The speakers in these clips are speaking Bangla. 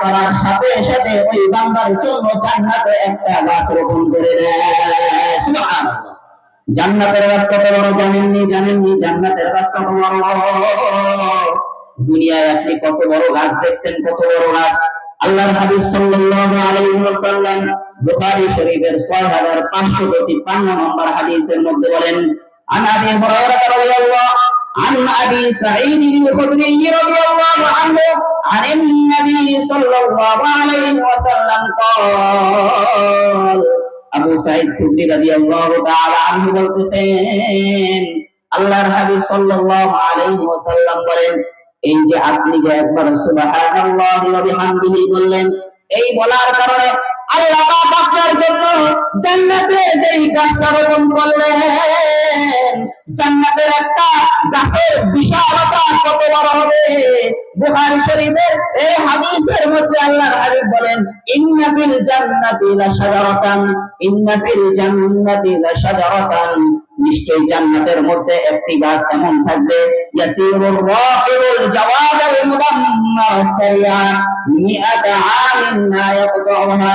করার সাথে সাথে ওই বান্দার জন্য জান্নাতে একটা গাছ রোপণ করে জান্নাতের গাছ কত বড় জানেননি? জানেননি? জান্নাতের গাছ কত বড়? দুনিয়ায় আপনি কত বড় গাছ দেখছেন, কত বড় গাছ? আল্লাহর হাবিব সাল্লাল্লাহু আলাইহি ওয়াসাল্লাম বুখারী শরীফের 6553 নম্বর হাদিসের মধ্যে বলেন, আন আবি হুরায়রা রাদিয়াল্লাহু عن ابي سعيد الخدري رضي الله عنه عن النبي صلى الله عليه وسلم قال আবু সাইদ খুদরি রাদিয়াল্লাহু তাআলা আনহু বলতেছেন আল্লাহর হাবিব সাল্লাল্লাহু আলাইহি ওয়াসাল্লাম বলেন এই যে আপনি যে একবার সুবহানাল্লাহি ওয়া বিহামদিহি বললেন এই বলার কারণে আল্লাহ আপনার জন্য জান্নাতে যেই গাছটা রোপণ করলেন, জান্নাতের একটা গাছের বিশালতা কত বড় হবে? বুখারী শরীফের এই হাদিসের মধ্যে আল্লাহর হাবিব বলেন, ইন্না ফিল জান্নাতি লাশাজারাতান, ইন্না ফিল জান্নাতি লাশাজারাতান। নিশ্চয় জান্নাতের মধ্যে একটি গাছ এমন থাকবে। ইয়াসিরুর রাকিবুল মুদাম্মার সারিয়া মিআতা আমিন ইয়াকতাউহা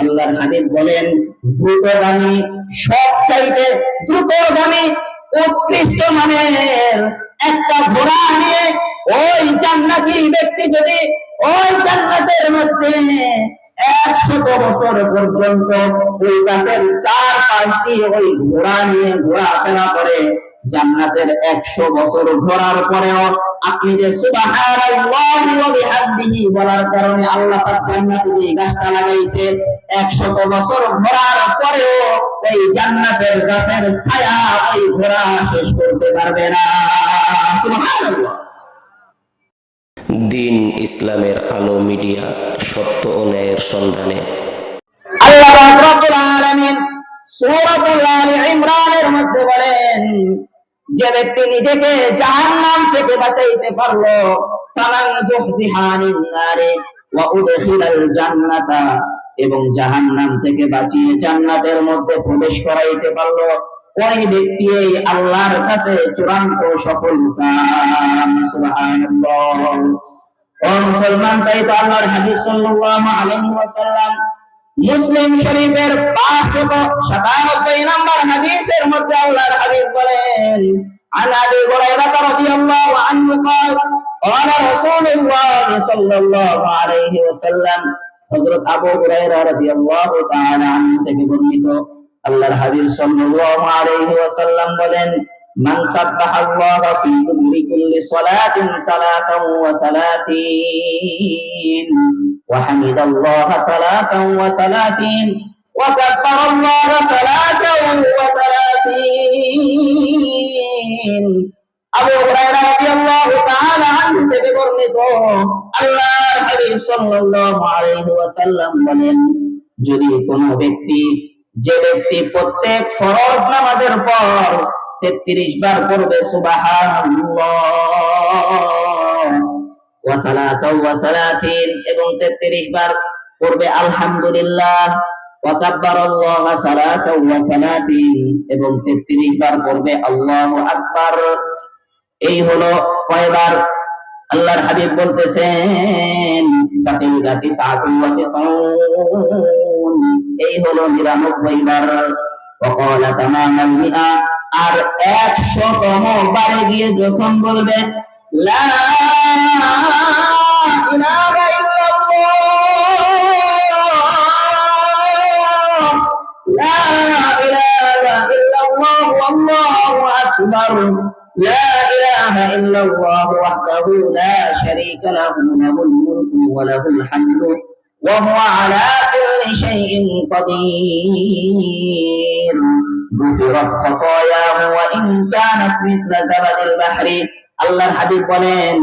আল্লাহর হাবিব বলেন দ্রুতগামী সব চাইতে দ্রুতগামী উৎকৃষ্ট মানের একটা ঘোড়া নিয়ে ওই জান্নাতি ব্যক্তি যদি ওই জান্নাতের মধ্যে একশত বছর পর্যন্ত ওই গাছের চার পাশ দিয়ে ওই ঘোড়া নিয়ে ঘোরাফেরা করে। জান্নাতের একশো বছর ঘোরার পরেও আপনি যে বলার কারণে আল্লাহ জান্নাতে যে গাছটা লাগাইছে, একশত বছর ঘোরার পরেও ওই জান্নাতের গাছের ছায়া ওই শেষ করতে পারবে না। দিন ইসলামের আলো মিডিয়া সত্য ও ন্যায়ের সন্ধানে। যে ব্যক্তি নিজেকে জাহান্নাম থেকে বাঁচাইতে পারল এবং জাহান্নাম থেকে বাঁচিয়ে জান্নাতের মধ্যে প্রবেশ করাইতে পারল, ওই ব্যক্তি এই আল্লাহর কাছে চূড়ান্ত সফলতা। ও মুসলমান তাই তো আল্লাহর হাবিব সাল্লাল্লাহু আলাইহি ওয়াসাল্লাম মুসলিম শরীফের 597 নম্বর হাদিসের মধ্যে আল্লাহর হাবিব বলেন عن ابي هريره رضي الله عنه قال قال رسول الله صلى الله عليه وسلم হযরত আবু হুরায়রা রাদিয়াল্লাহু তাআলা আনহু থেকে বর্ণিত আল্লাহর হাবিব সাল্লাল্লাহু আলাইহি ওয়াসাল্লাম বলেন من سبح الله في دبر كل صلاة ثلاثا وثلاثين وحمد الله ثلاثا وثلاثين وكبر الله ثلاثا وثلاثين আবু হুরায়রা রাদিয়াল্লাহু তাআলা আনহু থেকে বর্ণিত আল্লাহর হাবিব সাল্লাল্লাহু আলাইহি ওয়াসাল্লাম বলেন যদি কোনো ব্যক্তি যে ব্যক্তি প্রত্যেক ফরজ নামাজের পর 33 বার পড়বে সুবহানাল্লাহ ওয়া সালাতাও ওয়া সালাতিন এবং 33 বার পড়বে আলহামদুলিল্লাহ ওয়া কাব্বারাল্লাহ সালাতাও ওয়া সালাতিন এবং 33 বার পড়বে আল্লাহু আকবার এই হলো কয়বার আল্লাহর হাবিব বলতেছেন ফাতিল গাতি সাআতুল ওয়া তিসউন এই হলো 99 বার وقال تمام المئة আর একশতম বারে গিয়ে যখন বলবে لا إله إلا الله وحده لا شريك له له الملك وله الحمد وهو على كل شيء قدير غفرت خطاياه وإن كانت مثل زبد البحر আল্লাহর হাবিব বলেন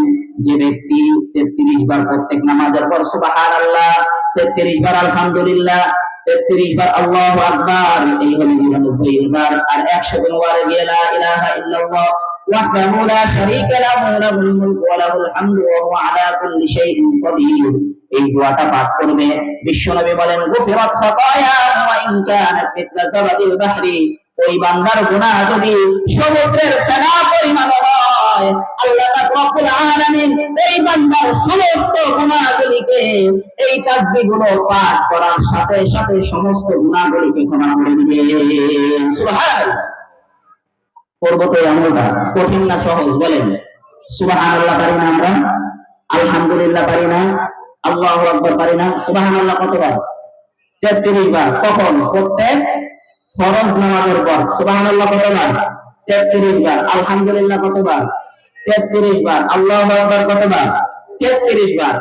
যে ব্যক্তি তেত্রিশ বার প্রত্যেক নামাজের পর সুবাহান আল্লাহ তেত্রিশ বার আলহামদুলিল্লাহ তেত্রিশ বার আল্লাহ আকবার এই হলো নিরানব্বই বার আর একশো দিন বারে গিয়ে লা ইলাহা ইল্লাল্লাহ وحده لا شريك له له الملك وله الحمد وهو على كل شيء قدير এই দোয়াটা পাঠ করবে বিশ্বনবী বলেন গুফিরাত খাতায়া ওয়া ইন কানাত মিথলা যাবাদিল বাহরি ওই বান্দার গুনাহ যদি সমুদ্রের ফেনা পরিমাণ হয় হয় আল্লাহ পাক রব্বুল আলামিন এই বান্দার সমস্ত গুনাহগুলিকে এই তাসবিহগুলো পাঠ করার সাথে সাথে সমস্ত গুনাহগুলিকে ক্ষমা করে দিবে সুবহানাল্লাহ করব তো আমলটা কঠিন না সহজ, বলেন। সুবহানাল্লাহ পারি না আমরা? আলহামদুলিল্লাহ পারি না। আল্লাহু আকবার পারি না। সুবহানাল্লাহ কতবার? তেত্রিশ বার। কখন? প্রত্যেক ফরজ নামাজের পর। সুবহানাল্লাহ কতবার? তেত্রিশ বার। আলহামদুলিল্লাহ কতবার? তেত্রিশ বার। আল্লাহ আকবার কতবার? তেত্রিশ বার।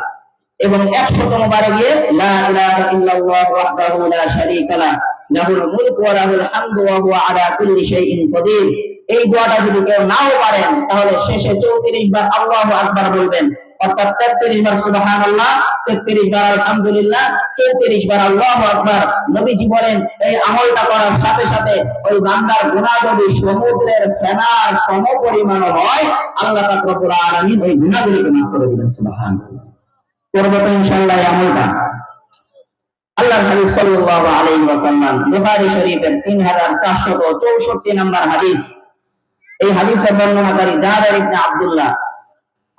এবং একশতম বারে গিয়ে লা ইলাহা ইল্লাল্লাহু ওয়াহদাহু লা শারীকা লাহ লাহুল মুলকু ওয়া লাহুল হামদু ওয়া হুয়া আলা কুল্লি শাইইন কাদির। এই দোয়াটা যদি কেউ নাও পারেন তাহলে শেষে 34 বার আল্লাহু আকবার বলবেন। অর্থাৎ 33 বার সুবহানাল্লাহ 33 বার আলহামদুলিল্লাহ 34 বার আল্লাহু আকবার। নবীজি বলেন, এই আমলটা করার সাথে সাথে ওই বান্দার গুনাহ যদি সমুদ্রের ফেনার সমপরিমাণ হয়। আল্লাহ রব্বুল আলামিন ওই গুনাহগুলিকে মাফ করে দিবেন, সুবহানাল্লাহ। করব এই আমলটা। আল্লাহ হাবিব সাল্লাল্লাহু আলাইহি ওয়াসাল্লাম বুখারী শরীফের 3464 নম্বর হাদিস। এই হাদিসের বর্ণনাকারী জাবের ইবনে আব্দুল্লাহ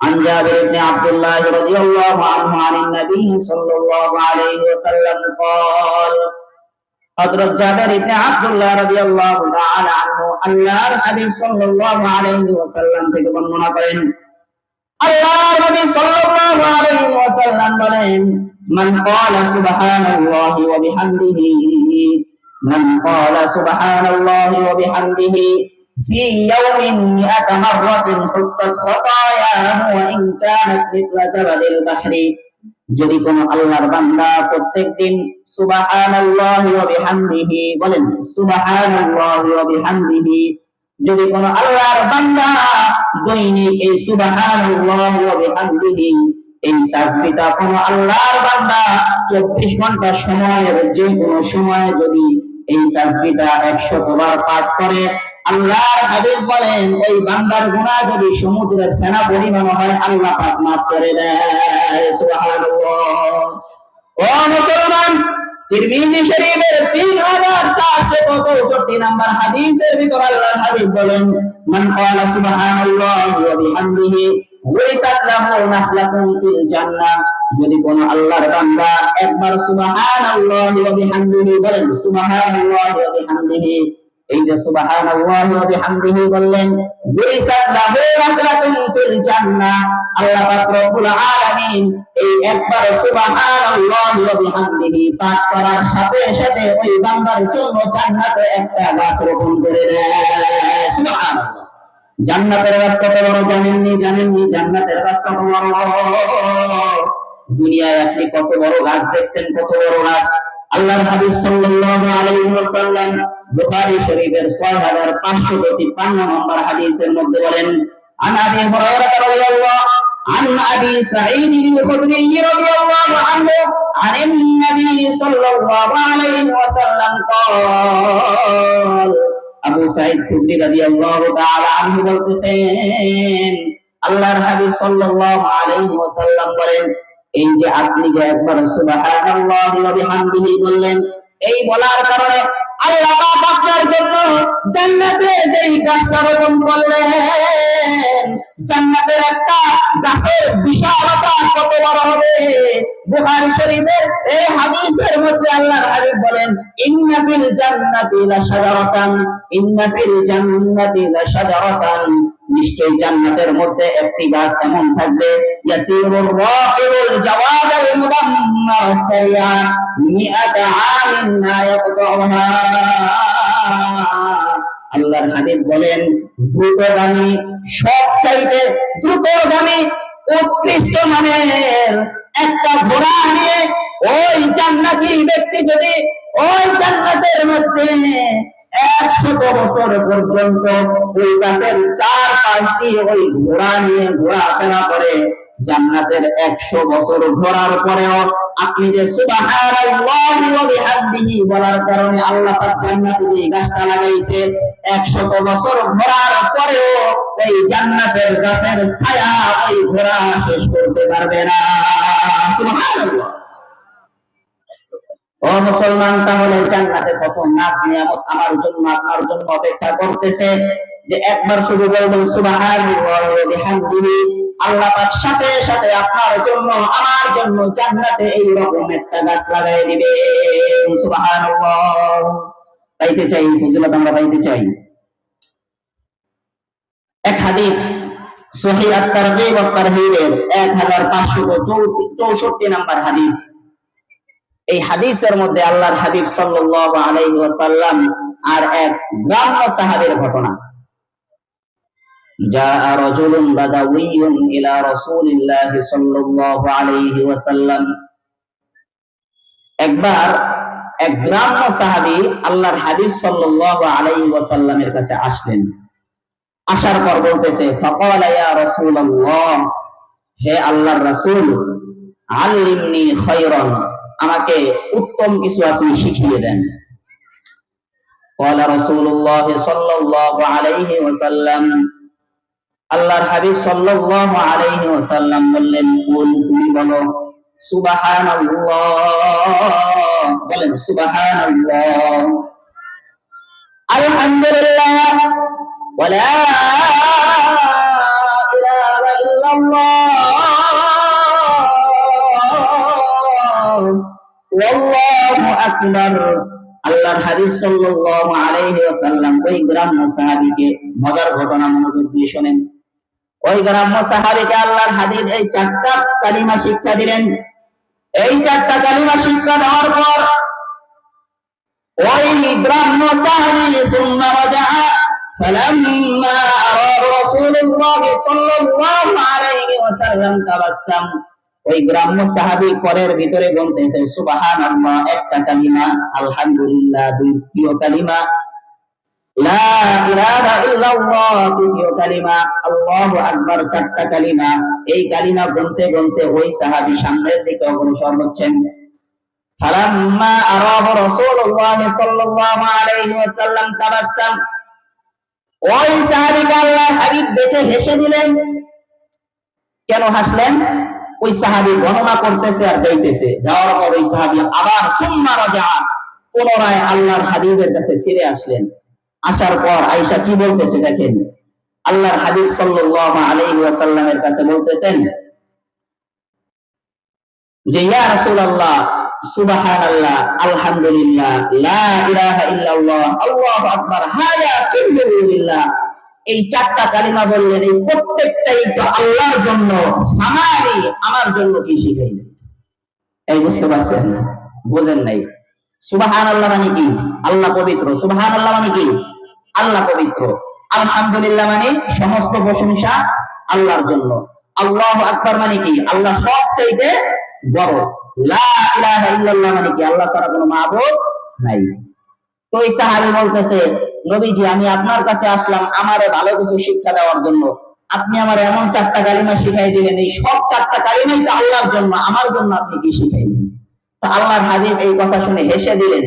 عن جابر بن عبد الله رضي الله عنه عن النبي صلى الله عليه وسلم قال হযরত জাবের ইবনে আব্দুল্লাহ রাদিয়াল্লাহু তাআলা আনহু আল্লাহর হাবিব সাল্লাল্লাহু আলাইহি ওয়াসাল্লাম থেকে বর্ণনা করেন আল্লাহর নবী সাল্লাল্লাহু আলাইহি ওয়াসাল্লাম বলেন মান ক্বালা সুবহানাল্লাহি ওয়া বিহামদিহি মান ক্বালা সুবহানাল্লাহি ওয়া বিহামদিহি في يوم مئة مرة حطت خطاياه وإن كانت مثل زبد البحر যদি কোন আল্লাহর বান্দা প্রত্যেকদিন সুবহানাল্লাহি ওয়া বিহামদিহি বলেন সুবহানাল্লাহি ওয়া বিহামদিহি যদি কোন আল্লাহর বান্দা দৈনিক এই সুবহানাল্লাহি ওয়া বিহামদিহি এই তাসবিহটা কোন আল্লাহর বান্দা 24 ঘন্টা সময়ের যে কোন সময়ে যদি এই তাসবিহটা 100 বার পাঠ করে আল্লাহর হাবিব বলেন ওই বান্দার গুনাহ যদি সমুদ্রের ফেনা পরিমাণ হয়, আল্লাহ পাক মাফ করে দেয়। ও মুসলমান, তিরমিজি শরীফের 3464 নম্বর হাদিসের ভিতর আল্লাহর হাবিব বলেন, মান ক্বালা সুবহানাল্লাহি ওয়া বিহামদিহি লাহু ফিল জান্নাহ। যদি কোন আল্লাহর বান্দা একবার সুবহানাল্লাহি ওয়া বিহামদিহি বলেন, সুবহানাল্লাহি ওয়া বিহামদিহি এই যে সুবহানাল্লাহি ওয়া বিহামদিহি বললেন ওয়ারিসাত লাহু নাখলাতুন ফিল জান্নাহ। আল্লাহ পাক রব্বুল আলামিন এই একবার সুবহানাল্লাহি ওয়া বিহামদিহি পাঠ করার সাথে সাথে ওই বান্দার জন্য জান্নাতে একটা গাছ রোপণ করে দেয়। সুবহানাল্লাহ। জান্নাতের গাছ কত বড় জানেননি? জানেননি? জান্নাতের গাছ কত বড়? দুনিয়ায় আপনি কত বড় গাছ দেখছেন? কত বড় গাছ? আল্লাহর হাবিব সাল্লাল্লাহু আলাইহি ওয়াসাল্লাম বুখারী শরীফের 6553 নম্বর হাদিসের মধ্যে বলেন عن ابي هريره رضي الله عن ابي سعيد الخدري رضي الله عنه عن النبي صلى الله عليه وسلم قال আবু সাইদ খুদরি রাদিয়াল্লাহু তাআলা আনহু বলতেছেন আল্লাহর হাবিব সাল্লাল্লাহু আলাইহি ওয়াসাল্লাম বলেন এই যে আপনি যে একবার বললেন, এই বলার কারণে আল্লাহ আপনার জন্য জান্নাতে যেই গাছটা রোপণ করলেন, জান্নাতের একটা গাছের বিশালতা কত বড় হবে? শরীফের এই হাদিসের মধ্যে হাবিব বলেন, ইন্না জান্নাতি লাশাজারাতান, ইন্না জান্নাতি নিশ্চয়ই জান্নাতের মধ্যে একটি গাছ এমন থাকবে ইয়াসিরুর রাকিবুল জাওয়াদাল মুদাম্মার সারিয়া মিআতা আমিন লা ইয়াকতাউহা আল্লাহর হাবিব বলেন দ্রুতগামী সব চাইতে দ্রুতগামী উৎকৃষ্ট মানের একটা ঘোড়া নিয়ে ওই জান্নাতি ব্যক্তি যদি ওই জান্নাতের মধ্যে একশত বছর পর্যন্ত ওই গাছের চার পাশ দিয়ে ওই ঘোড়া নিয়ে ঘোরাফেরা করে। জান্নাতের একশো বছর ঘোরার পরেও আপনি যে বলার কারণে আল্লাহ জান্নাতে যে গাছটা লাগাইছে, একশত বছর ঘোরার পরেও ওই জান্নাতের গাছের ছায়া ওই ঘোড়া শেষ করতে পারবে না। ও মুসলমান, তাহলে জান্নাতে কত নাজ নিয়ামত আমার জন্য, আপনার জন্য অপেক্ষা করতেছে যে একবার শুধু বলবেন, সুবহানাল্লাহি ওয়া বিহামদিহি, আল্লাহ পাক সাথে সাথে আপনার জন্য, আমার জন্য জান্নাতে এই রকম একটা গাছ লাগাই দিবে, সুবহানাল্লাহ। পাইতে চাই, ফজিলত আমরা পাইতে চাই। এক হাদিস, সহিহ আত-তারগীব ওয়া তারহীবের 1564 নাম্বার হাদিস। এই হাদিসের মধ্যে আল্লাহর হাবিব সাল্লাল্লাহু আলাইহি ওয়াসাল্লাম আর এক গ্রাম্য সাহাবীর ঘটনা جاء رجل بدوي إلى رسول الله صلى الله عليه وسلم একবার এক গ্রাম্য সাহাবী আল্লাহর হাবিব সাল্লাল্লাহু আলাইহি ওয়াসাল্লামের কাছে আসলেন আসার পর বলতেছে ফাকাল ইয়া রাসূলুল্লাহ হে আল্লাহর রাসূল আল্লিমনি খায়রান আমাকে উত্তম কিছু আপনি শিখিয়ে দেন। আল্লাহর হাবিব সাল্লাল্লাহু আলাইহি ওয়াসাল্লাম বললেন, কুল, তুমি বলো, সুবহানাল্লাহ। বলেন, সুবহানাল্লাহ। আলহামদুলিল্লাহ ওয়া লা ইলাহা ইল্লাল্লাহ। ওয়াল্লাহু আকবার আল্লাহর হাবিব সাল্লাল্লাহু আলাইহি ওয়াসাল্লাম ওই গ্রাম্য সাহাবীকে মজার ঘটনা মনোযোগ দিয়ে শোনেন ওই গ্রাম্য সাহাবীকে আল্লাহর হাবিব এই চারটা কালিমা শিক্ষা দিলেন এই চারটা কালিমা শিক্ষা দেওয়ার পর ওই গ্রাম্য সাহাবী ثم رجع فلما أراد رسول الله صلى الله عليه وسلم تبسم ওই গ্রাম্য সাহাবী পরের ভিতরে বলতেছে সুবহানাল্লাহ, একটা কালিমা, আলহামদুলিল্লাহ দ্বিতীয় কালিমা। লা ইলাহা ইল্লাল্লাহ, তৃতীয় কালিমা, আল্লাহু আকবার, চারটা কালিমা। এই কালিমা বলতে বলতে ওই সামনের দিকে অগ্রসর হচ্ছেন। ওই হাবিব দেখে হেসে দিলেন। কেন হাসলেন? ওই সাহাবী গণনা করতেছে আর যাইতেছে। যাওয়ার পর ওই সাহাবী আবার সুম্মা রাজা পুনরায় আল্লাহর হাবিবের কাছে ফিরে আসলেন। আসার পর আয়েশা কি বলতেছে দেখেন? আল্লাহর হাবিব সাল্লাল্লাহু আলাইহি ওয়াসাল্লামের কাছে বলতেছেন যে, ইয়া রাসূলুল্লাহ, সুবহানাল্লাহ, আলহামদুলিল্লাহ, লা ইলাহা ইল্লাল্লাহ, আল্লাহু আকবার হায়া এই চারটা কালিমা বললেন, এই প্রত্যেকটাই তো আল্লাহর জন্য, আমারই, আমার জন্য কি শিখাইলেন? এই বুঝতে পারছেন? বোঝেন নাই। সুবাহান আল্লাহ মানে কি? আল্লাহ পবিত্র। সুবাহান আল্লাহ মানে কি? আল্লাহ পবিত্র। আলহামদুলিল্লাহ মানে সমস্ত প্রশংসা আল্লাহর জন্য। আল্লাহ আকবার মানে কি? আল্লাহ সব চাইতে বড়। লা ইলাহা ইল্লাল্লাহ মানে কি? আল্লাহ ছাড়া কোনো মাবুদ নাই। তো এই সাহাবী বলতেছে, নবীজি, আমি আপনার কাছে আসলাম আমারে ভালো কিছু শিক্ষা দেওয়ার জন্য। আপনি আমার এমন চারটা কালিমা শিখাই দিলেন, এই সব চারটা কালিমাই তো আল্লাহর জন্য, আমার জন্য আপনি কি তো আল্লাহর হাবিব এই কথা শুনে হেসে দিলেন।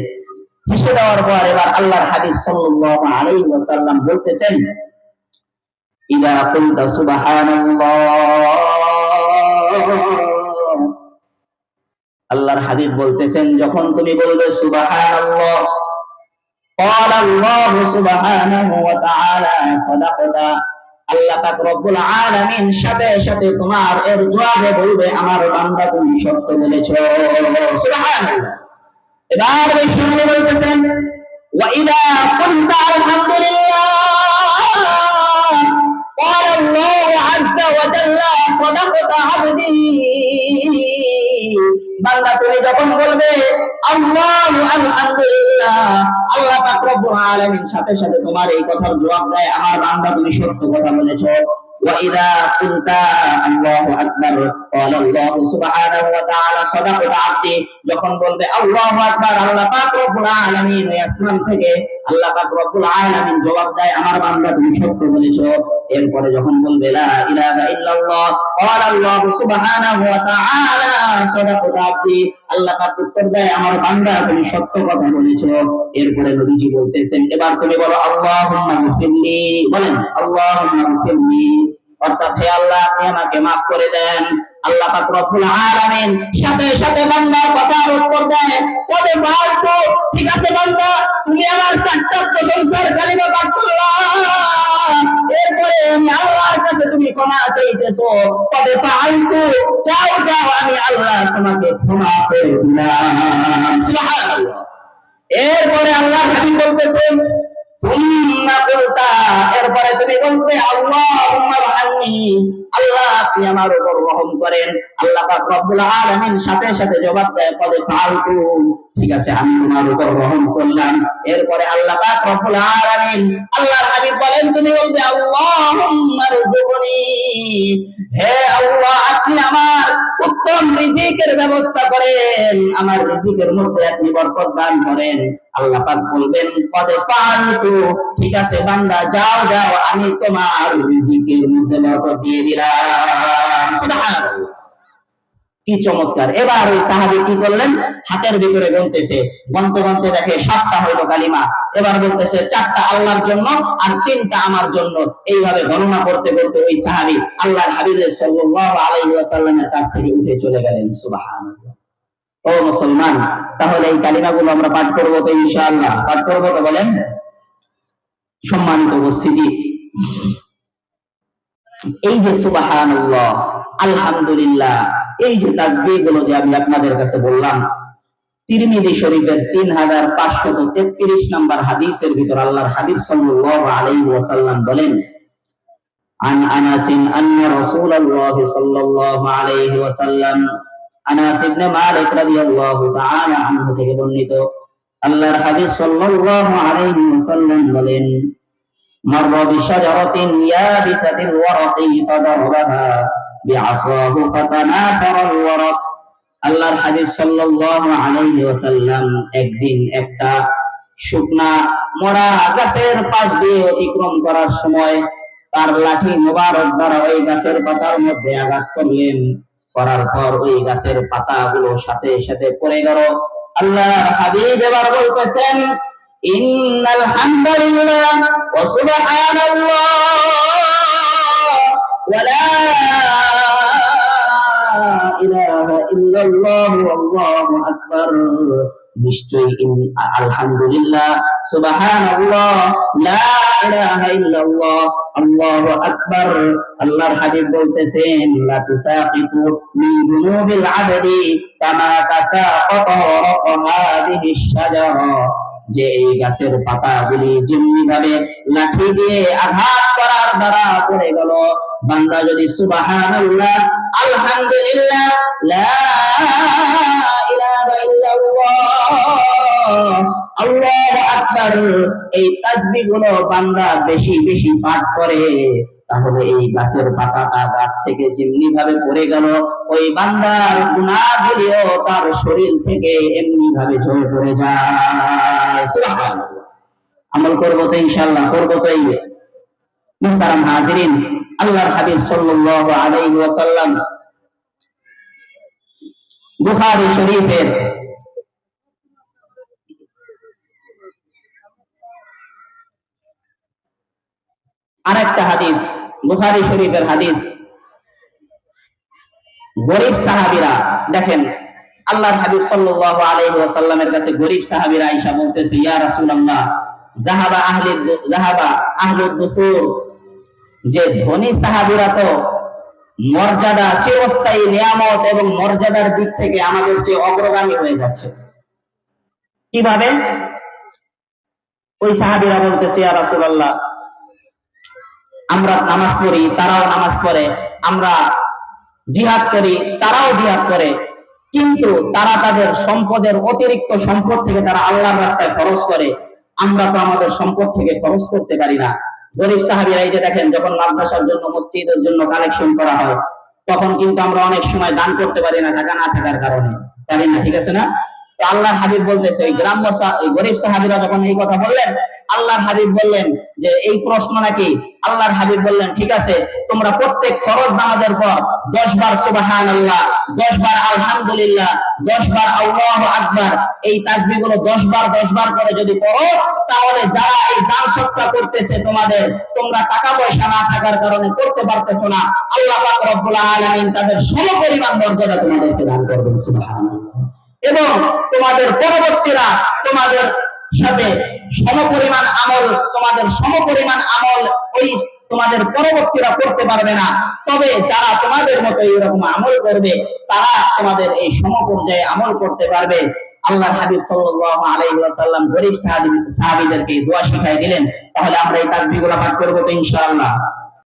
হেসে দেওয়ার পর এবার আল্লাহর হাবিব সাল্লাল্লাহু আলাইহি ওয়াসাল্লাম বলতেছেন, ইদা সুবহানাল্লাহ। আল্লাহর হাবিব বলতেছেন, যখন তুমি বলবে সুবহানাল্লাহ قال الله سبحانه وتعالى صدقت আল্লাহ পাক রব্বুল আলামিন সাথে সাথে তোমার এর জবাবে বলবে আমার বান্দা তুমি সত্য বলেছো সুবহানাল্লাহ এবার বিষ্ণু বলতেছেন ওয়া ইদা কুনতা আলহামদুলিল্লাহ قال الله عز وجل صدقت عبدي বান্দা তুমি যখন বলবে, আল্লাহু আল্লাহ সাথে সাথে তোমার এই কথার জবাব দেয়। আমার বান্দা তুমি সত্য কথা বলেছ। وإذا قلت الله أكبر قال الله سبحانه وتعالى صدقت عبدي যখন বলবে আল্লাহু আকবার আল্লাহ পাক রব্বুল আলামিন ওই আসমান থেকে আল্লাহ পাক রব্বুল আলামিন জবাব দেয় আমার বান্দা তুমি সত্য বলেছো এরপরে যখন বলবে লা ইলাহা ইল্লাল্লাহ قال الله سبحانه وتعالى صدقت عبدي আল্লাহ পাক উত্তর দেয় আমার বান্দা তুমি সত্য কথা বলেছো এরপরে নবীজি বলতেছেন এবার তুমি বলো আল্লাহুম্মা গফিরলি বলেন আল্লাহুম্মা গফিরলি অর্থাৎ হে আল্লাহ, আপনি আমাকে মাফ করে দেন। আল্লাহ পাক রব্বুল আলামিন সাথে সাথে বান্দার কথার উত্তর দেয় ওরে ফালতু, ঠিক আছে বান্দা, তুমি আমার চারটা প্রশংসার কালিমা পাঠ করলা এরপরে আমি আল্লাহর কাছে তুমি ক্ষমা চাইতেছো। তবে ফালতু, যাও যাও, আমি আল্লাহ তোমাকে ক্ষমা করে দিলাম। সুবহানাল্লাহ। এরপরে আল্লাহ হাবিব বলতেছেন এরপরে তুমি বলতে আল্লাহ আল্লাহ আপনি আমার উপর রহম করেন। আল্লাহ রব্বুল আলামিন সাথে সাথে জবাব দেয় কবে ফালতু। ঠিক আছে, আমি তোমার উপর রহম করলাম। এরপরে আল্লাহ পাক রব্বুল আলামিন আল্লাহর হাবিব বলেন, তুমি বলবে, আল্লাহুম্মা রযুকনি। হে আল্লাহ, আপনি আমার উত্তম রিজিকের ব্যবস্থা করেন। আমার রিজিকের মধ্যে আপনি বরকত দান করেন। আল্লাহ পাক বলবেন, কদে ফালতু ঠিক আছে, বান্দা, যাও যাও, আমি তোমার রিজিকের মধ্যে বরকত দিয়ে দিলাম। সুবহানাল্লাহ। কি চমৎকার। এবার ওই সাহাবি কি করলেন? হাতের ভিতরে গনতেছে গনতে গনতে দেখে সাতটা হইল কালিমা। এবার বলতেছে, চারটা আল্লাহর জন্য আর তিনটা আমার জন্য। এইভাবে গণনা করতে করতে ওই সাহাবি আল্লাহর হাবিবের ওয়াসাল্লামের কাছ থেকে উঠে চলে গেলেন। সুবহানাল্লাহ। ও মুসলমান, তাহলে এই কালিমাগুলো আমরা পাঠ করব তো ইনশাআল্লাহ। পাঠ করব তো বলেন? সম্মানিত উপস্থিতি। এই যে সুবহানাল্লাহ আলহামদুলিল্লাহ এই যে তাসবিহ গুলো যে আমি আপনাদের কাছে বললাম তিরমিজি শরীফের তিন হাজার পাঁচশত তেত্রিশ নম্বর হাদিসের ভিতর আল্লাহর হাবিব সাল্লাল্লাহু আলাইহি ওয়াসাল্লাম বলেন عن انس ان رسول الله صلى الله عليه وسلم আনাস ইবনে মালিক রাদিয়াল্লাহু তাআলা আনহু থেকে বর্ণিত আল্লাহর হাবিব সাল্লাল্লাহু আলাইহি ওয়াসাল্লাম বলেন مر بشجرة يابسة الورق فضربها بعصاه فتناثر الورق আল্লাহর হাবিব সাল্লাল্লাহু আলাইহি ওয়াসাল্লাম একদিন একটা শুকনা মরা গাছের পাশ দিয়ে অতিক্রম করার সময় তার লাঠি মোবারক দ্বারা ওই গাছের পাতার মধ্যে আঘাত করলেন করার পর ওই গাছের পাতাগুলো সাথে সাথে পড়ে গেল আল্লাহর হাবিব এবার বলতেছেন ইন্নাল হামদুলিল্লাহ ওয়া সুবহানাল্লাহ ওয়া লা যে এই গাছের পাতাগুলি যেমনি ভাবে লাঠি দিয়ে আঘাত করার দ্বারা পড়ে গেল, বান্দা যদি সুবহানাল্লাহ এই বান্দা বেশি বেশি পাঠ করে। তাহলে এই গাছের পাতাটা গাছ থেকে যেমনি ভাবে পড়ে গেল, ওই বান্দার গুনাহগুলিও তার শরীর থেকে এমনি ভাবে ঝরে পড়ে যায়। আমল করব তো ইনশাআল্লাহ, করব তো এই মুহতারাম হাজিরিন আল্লাহর হাবিব সাল্লাল্লাহু আলাইহি ওয়াসাল্লাম বুখারী শরীফের আরেকটা হাদিস, বুখারী শরীফের হাদিস। গরিব সাহাবীরা, দেখেন, আল্লাহর হাবিব সাল্লাল্লাহু আলাইহি ওয়াসাল্লামের কাছে গরিব সাহাবীরা আয়েশা বলতেছে, ইয়া রাসূলুল্লাহ জাহাবা আহলি জাহাবা আহলুদ দুসুর যে ধনী সাহাবীরা তো মর্যাদা চিরস্থায়ী নিয়ামত এবং মর্যাদার দিক থেকে আমাদের চেয়ে অগ্রগামী হয়ে যাচ্ছে। কীভাবে? ওই সাহাবীরা বলতেছে, ইয়া রাসূলুল্লাহ, আমরা নামাজ পড়ি, তারাও নামাজ পড়ে, আমরা জিহাদ করি, তারাও জিহাদ করে। কিন্তু তারা তাদের সম্পদের অতিরিক্ত সম্পদ থেকে তারা আল্লাহর রাস্তায় খরচ করে। আমরা তো আমাদের সম্পদ থেকে খরচ করতে পারি না। গরিব সাহাবিরা এই যে দেখেন, যখন মাদ্রাসার জন্য, মসজিদের জন্য কালেকশন করা হয়, তখন কিন্তু আমরা অনেক সময় দান করতে পারি না, টাকা না থাকার কারণে। পারি না, ঠিক আছে না? আল্লাহ হাবিব বলতেছে, ওই গ্রাম্য গরিব সাহাবিরা যখন এই কথা বললেন আল্লাহ হাবিব বললেন যে এই প্রশ্ন নাকি আল্লাহর হাবিব বললেন, ঠিক আছে, তোমরা প্রত্যেক ফরজ নামাজের পর দশ বার সুবাহান আল্লাহ দশ বার আলহামদুলিল্লাহ দশ বার আল্লাহ আকবার, এই তাসবিহগুলো দশ বার দশ বার করে যদি পড়ো, তাহলে যারা এই দান সৎকার করতেছে তোমাদের, তোমরা টাকা পয়সা না থাকার কারণে করতে পারতেছো না। আল্লাহ পাক রব্বুল আলামিন তাদের সমপরিমাণ মর্যাদা তোমাদেরকে দান করবেন, সুবহানাল্লাহ। এবং তোমাদের পরবর্তীরা তোমাদের সাথে সমপরিমাণ আমল, তোমাদের সমপরিমাণ আমল ওই তোমাদের পরবর্তীরা করতে পারবে না। তবে যারা তোমাদের মতো এরকম আমল করবে, তারা তোমাদের এই সমপর্যায়ে আমল করতে পারবে। আল্লাহ হাবিব সাল্লাল্লাহু আলাইহি ওয়াসাল্লাম গরিব সাহাবী সাহাবীদেরকে দোয়া শিখাই দিলেন। তাহলে আমরা এই তাকবীরগুলো পাঠ করব তো ইনশাআল্লাহ।